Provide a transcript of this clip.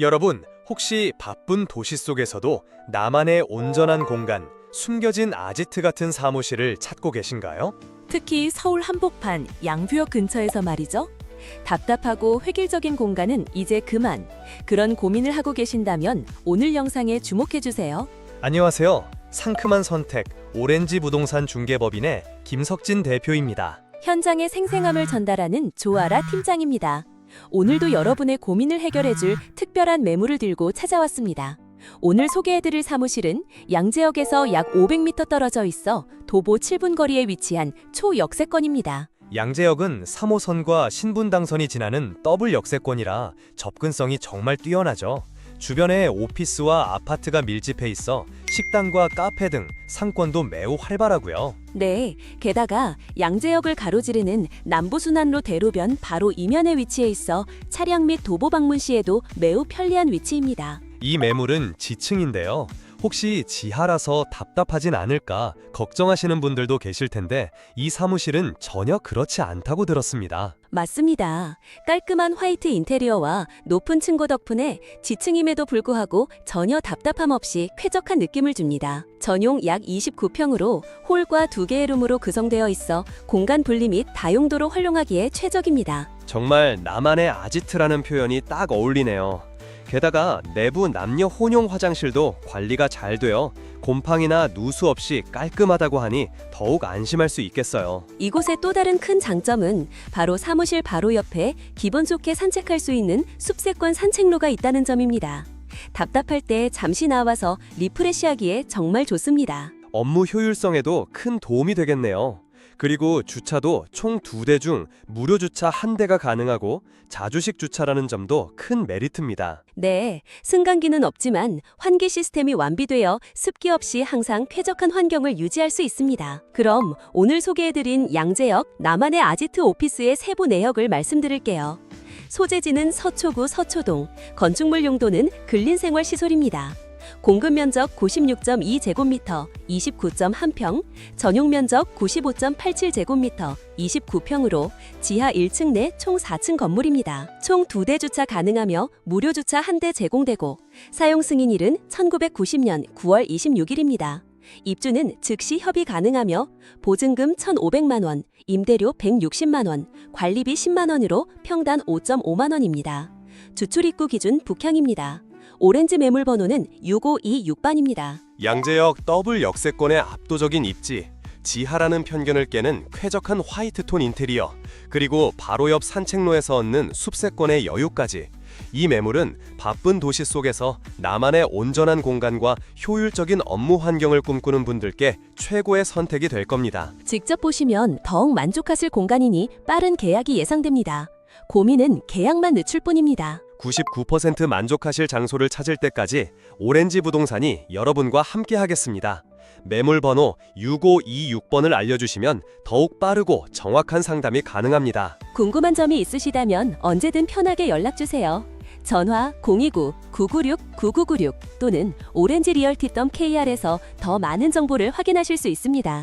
여러분, 혹시 바쁜 도시 속에서도 나만의 온전한 공간, 숨겨진 아지트 같은 사무실을 찾고 계신가요? 특히 서울 한복판 양뷰역 근처에서 말이죠. 답답하고 획일적인 공간은 이제 그만. 그런 고민을 하고 계신다면 오늘 영상에 주목해 주세요. 안녕하세요. 상큼한 선택, 오렌지 부동산 중개법인의 김석진 대표입니다. 현장의 생생함을 전달하는 조아라 팀장입니다. 오늘도 여러분의 고민을 해결해줄 특별한 매물을 들고 찾아왔습니다. 오늘 소개해드릴 사무실은 양재역에서 약 500m 떨어져 있어 도보 7분 거리에 위치한 초역세권입니다. 양재역은 3호선과 신분당선이 지나는 더블 역세권이라 접근성이 정말 뛰어나죠. 주변에 오피스와 아파트가 밀집해 있어 식당과 카페 등 상권도 매우 활발하고요. 네, 게다가 양재역을 가로지르는 남부순환로 대로변 바로 이면에 위치해 있어 차량 및 도보 방문 시에도 매우 편리한 위치입니다. 이 매물은 지층인데요. 혹시 지하라서 답답하진 않을까 걱정하시는 분들도 계실 텐데 이 사무실은 전혀 그렇지 않다고 들었습니다. 맞습니다. 깔끔한 화이트 인테리어와 높은 층고 덕분에 지층임에도 불구하고 전혀 답답함 없이 쾌적한 느낌을 줍니다. 전용 약 29평으로 홀과 두 개의 룸으로 구성되어 있어 공간 분리 및 다용도로 활용하기에 최적입니다. 정말 나만의 아지트라는 표현이 딱 어울리네요. 게다가 내부 남녀 혼용 화장실도 관리가 잘 되어 곰팡이나 누수 없이 깔끔하다고 하니 더욱 안심할 수 있겠어요. 이곳의 또 다른 큰 장점은 바로 사무실 바로 옆에 기분 좋게 산책할 수 있는 숲세권 산책로가 있다는 점입니다. 답답할 때 잠시 나와서 리프레시하기에 정말 좋습니다. 업무 효율성에도 큰 도움이 되겠네요. 그리고 주차도 총 두 대 중 무료 주차 한 대가 가능하고 자주식 주차라는 점도 큰 메리트입니다. 네, 승강기는 없지만 환기 시스템이 완비되어 습기 없이 항상 쾌적한 환경을 유지할 수 있습니다. 그럼 오늘 소개해드린 양재역 나만의 아지트 오피스의 세부 내역을 말씀드릴게요. 소재지는 서초구 서초동, 건축물 용도는 근린생활시설입니다. 공급 면적 96.2제곱미터, 29.1평, 전용 면적 95.87제곱미터, 29평으로 지하 1층 내 총 4층 건물입니다. 총 2대 주차 가능하며 무료 주차 1대 제공되고 사용 승인일은 1990년 9월 26일입니다. 입주는 즉시 협의 가능하며 보증금 1,500만 원, 임대료 160만 원, 관리비 10만 원으로 평단 5.5만 원입니다. 주출 입구 기준 북향입니다. 오렌지 매물 번호는 6526번입니다. 양재역 더블 역세권의 압도적인 입지, 지하라는 편견을 깨는 쾌적한 화이트톤 인테리어, 그리고 바로 옆 산책로에서 얻는 숲세권의 여유까지. 이 매물은 바쁜 도시 속에서 나만의 온전한 공간과 효율적인 업무 환경을 꿈꾸는 분들께 최고의 선택이 될 겁니다. 직접 보시면 더욱 만족하실 공간이니 빠른 계약이 예상됩니다. 고민은 계약만 늦출 뿐입니다. 99% 만족하실 장소를 찾을 때까지 오렌지 부동산이 여러분과 함께 하겠습니다. 매물 번호 6526번을 알려주시면 더욱 빠르고 정확한 상담이 가능합니다. 궁금한 점이 있으시다면 언제든 편하게 연락주세요. 전화 029-996-9996 또는 오렌지 리얼티.kr에서 더 많은 정보를 확인하실 수 있습니다.